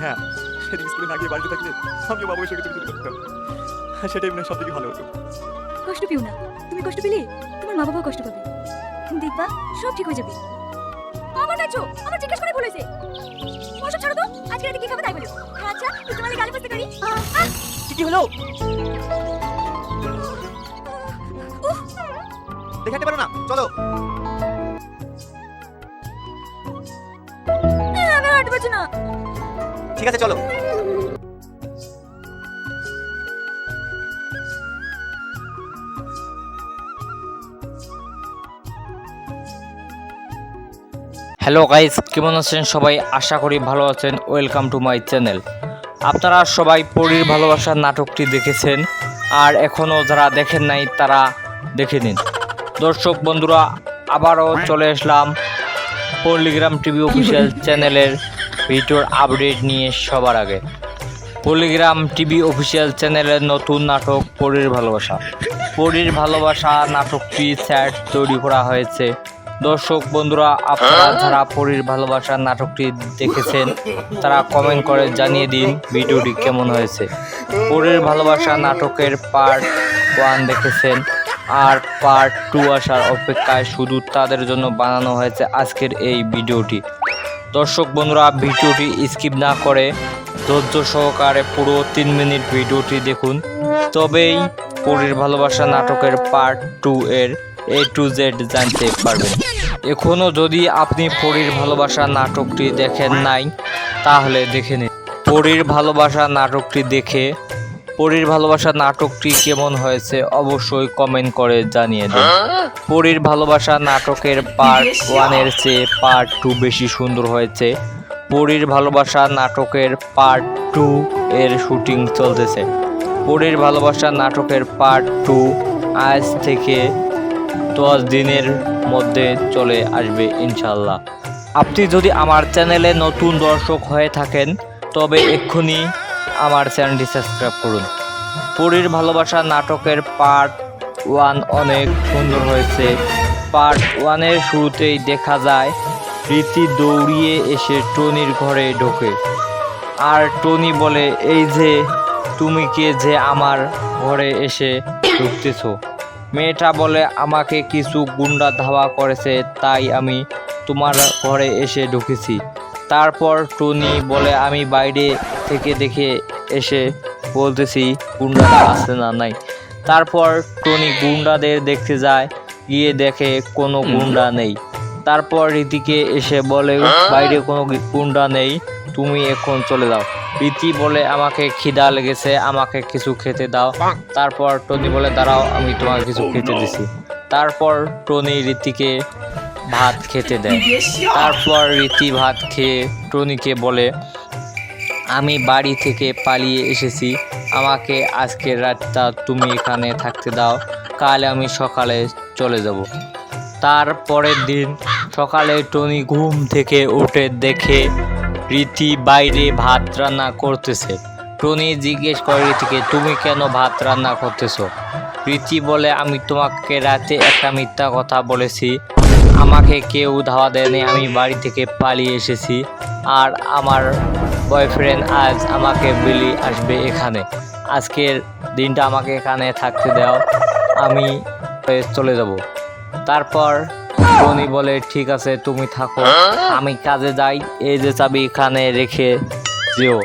হ্যাঁ সেদিন স্কুলে না গিয়ে বাড়িতে থাকলে আমিও বাবুর সঙ্গে চলে যেতে পারতাম সেটাই মনে হয় সব থেকে ভালো হতো। কষ্ট পেও না। তুমি কষ্ট পেলে? তোমার মা বাবাও কষ্ট পাবে। দেখবা সব ঠিক হয়ে যাবে। আমার নাচো আমার জিজ্ঞেস করে বলেছে ওসব ছাড়ো তো আজকে রাতে কি খাবে তাই বলো। আচ্ছা গালি কি কি হলো? দেখাতে পারো না চলো। আমি হাঁটতে পারছি না। ঠিক আছে চলো। হ্যালো গাইস কেমন আছেন সবাই? আশা করি ভালো আছেন। ওয়েলকাম টু মাই চ্যানেল আপনারা সবাই পরীর ভালোবাসার নাটকটি দেখেছেন আর এখনও যারা দেখেন নাই তারা দেখে নিন। দর্শক বন্ধুরা আবারও চলে আসলাম পল্লিগ্রাম টিভি অফিসিয়াল চ্যানেলের ভিডিওর আপডেট নিয়ে সবার আগে। পলিগ্রাম টিভি অফিসিয়াল চ্যানেলের নতুন নাটক পরীর ভালোবাসা। পরীর ভালোবাসা নাটকটি স্যাট তৈরি করা হয়েছে। দর্শক বন্ধুরা, আপনারা যারা পরীর ভালোবাসা নাটকটি দেখেছেন, তারা কমেন্ট করে জানিয়ে দিন ভিডিওটি কেমন হয়েছে। পরীর ভালোবাসা নাটকের পার্ট ওয়ান দেখেছেন, আর পার্ট টু আসার অপেক্ষায় শুধু তাদের জন্য বানানো হয়েছে আজকের এই ভিডিওটি। দর্শক বন্ধুরা, ভিডিওটি স্কিপ না করে ধৈর্য সহকারে পুরো তিন মিনিট ভিডিওটি দেখুন। তবেই পরীর ভালোবাসা নাটকের পার্ট টু এর এ টু জেড জানতে পারবেন। এখনও যদি আপনি পরীর ভালোবাসা নাটকটি দেখেন নাই, তাহলে দেখে নিন। পরীর ভালোবাসা নাটকটি দেখে পরীর ভালোবাসা নাটকটি কেমন হয়েছে অবশ্যই কমেন্ট করে জানিয়ে দিন। পরীর ভালোবাসা নাটকের পার্ট ওয়ানের চেয়ে পার্ট টু বেশি সুন্দর হয়েছে। পরীর ভালোবাসা নাটকের পার্ট টু এর শুটিং চলতেছে। পরীর ভালোবাসা নাটকের পার্ট টু আজ থেকে দশ দিনের মধ্যে চলে আসবে ইনশাল্লাহ আপনি যদি আমার চ্যানেলে নতুন দর্শক হয়ে থাকেন তবে এক্ষুনি আমার চ্যানেলটি সাবস্ক্রাইব করুন। পরীর ভালোবাসা নাটকের পার্ট ওয়ান অনেক সুন্দর হয়েছে। পার্ট ওয়ানের শুরুতেই দেখা যায় রীতি দৌড়িয়ে এসে টনির ঘরে ঢোকে। আর টনি বলে, এই যে, তুমি কে যে আমার ঘরে এসে ঢুকতেছ? মেয়েটা বলে, আমাকে কিছু গুন্ডা ধাওয়া করেছে, তাই আমি তোমার ঘরে এসে ঢুকেছি। তারপর টনি বলে, আমি বাইরে থেকে দেখে এসে বলতেছি গুন্ডারা আছে না নাই। তারপর টনি গুন্ডাদের দেখতে যায় গিয়ে দেখে কোনো গুন্ডা নেই। তারপর রীতিকে এসে বলে বাইরে কোনো গুন্ডা নেই তুমি এখন চলে যাও। রীতি বলে আমাকে খিদা লেগেছে আমাকে কিছু খেতে দাও। তারপর টনি বলে দাঁড়াও আমি তোমাকে কিছু খেতে দিছি। তারপর টনি রীতিকে ভাত খেতে দেয়। তারপর রীতি ভাত খেয়ে টনিকে বলে আমি বাড়ি থেকে পালিয়ে এসেছি। আমাকে আজকের রাতটা তুমি এখানে থাকতে দাও। কাল আমি সকালে চলে যাব। তার পরের দিন সকালে টনি ঘুম থেকে উঠে দেখে রীতি বাইরে ভাত রান্না করতেছে। টনি জিজ্ঞেস করে রীতিকে, তুমি কেন ভাত রান্না করতেছো? রীতি বলে, আমি তোমাকে রাতে একটা মিথ্যা কথা বলেছি। আমাকে কেউ ধাওয়া দেয়নি, আমি বাড়ি থেকে পালিয়ে এসেছি। আর আমার বয়ফ্রেন্ড আজ আমাকে বিলি আসবে এখানে। আজকের দিনটা আমাকে এখানে থাকতে দাও, আমি চলে যাব। তারপর টনি বলে, ঠিক আছে, তুমি থাকো। আমি কাজে যাই, এই যে চাবি এখানে রেখে যেও।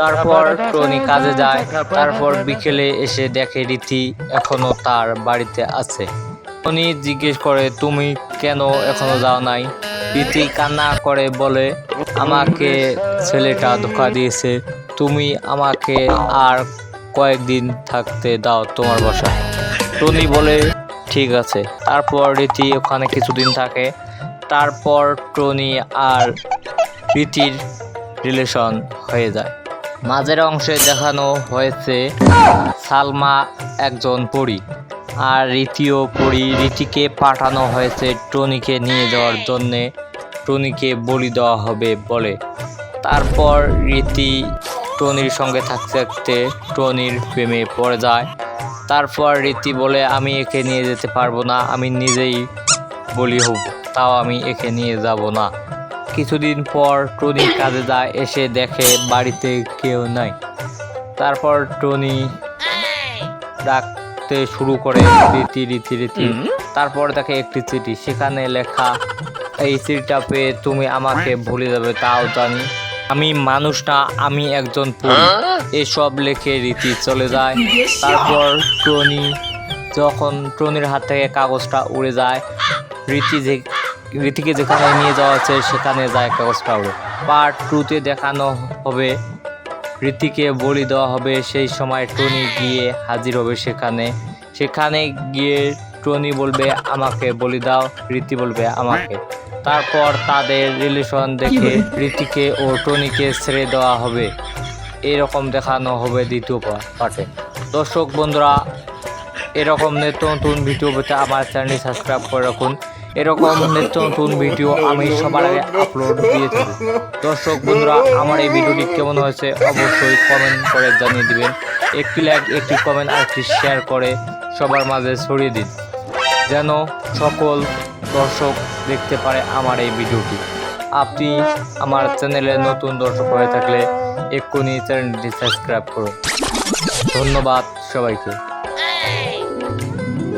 তারপর টনি কাজে যায়, তারপর বিকেলে এসে দেখে রীতি এখনও তার বাড়িতে আছে। টনি জিজ্ঞেস করে, তুমি কেন এখনও যাও নাই? রীতি কান্না করে বলে, আমাকে ছেলেটা ধোকা দিয়েছে। তুমি আমাকে আর কয়েকদিন থাকতে দাও তোমার বাসায়। টনি বলে, ঠিক আছে। তারপর রীতি ওখানে কিছুদিন থাকে। তারপর টনি আর রীতির রিলেশন হয়ে যায়। মাঝের অংশে দেখানো হয়েছে সালমা একজন পরী। আর রীতিও পরী রীতিকে পাঠানো হয়েছে টনিকে নিয়ে যাওয়ার জন্যে। টনিকে বলি দেওয়া হবে বলে। তারপর রীতি টনির সঙ্গে থাকতে থাকতে টনির প্রেমে পড়ে যায়। তারপর রীতি বলে, আমি একে নিয়ে যেতে পারব না, আমি নিজেই বলি হব তাও আমি একে নিয়ে যাব না। কিছুদিন পর টনি কাজে যায়, এসে দেখে বাড়িতে কেউ নাই। তারপর টনি ডাকতে শুরু করে রীতি রীতি রীতি। তারপর দেখে একটি চিঠি সেখানে লেখা এই চিঠিটা পেয়ে তুমি আমাকে ভুলে যাবে তাও জানি। আমি মানুষ না আমি একজন পরী এসব লেখে রীতি চলে যায়। তারপর টনি যখন টনির হাত থেকে কাগজটা উড়ে যায় রীতি যে রীতিকে যেখানে নিয়ে যাওয়া হচ্ছে সেখানে যায় কাগজটা উড়ে। পার্ট টুতে দেখানো হবে। রীতিকে বলি দেওয়া হবে সেই সময় টনি গিয়ে হাজির হবে সেখানে। সেখানে গিয়ে টনি বলবে আমাকে বলি দাও। রীতি বলবে আমাকে। তারপর তাদের রিলেশন দেখে রীতিকে ও টনিকে ছেড়ে দেওয়া হবে। এরকম দেখানো হবে দ্বিতীয় পাঠে। দর্শক বন্ধুরা এরকম নিত্য নতুন ভিডিও পেতে আমার চ্যানেলটি সাবস্ক্রাইব করে রাখুন। এরকম নিত্য নতুন ভিডিও আমি সবার আগে আপলোড দিয়ে থাকি দর্শক, বন্ধুরা, আমার এই ভিডিওটি কেমন হয়েছে অবশ্যই কমেন্ট করে জানিয়ে দিবেন। একটি লাইক একটি কমেন্ট আর একটি শেয়ার করে সবার মাঝে ছড়িয়ে দিন। যেন সকল দর্শক দেখতে পারে আমার এই ভিডিওটি। আপনি আমার চ্যানেলে নতুন দর্শক হয়ে থাকলে এক্ষুনি চ্যানেলটি সাবস্ক্রাইব করুন। ধন্যবাদ সবাইকে।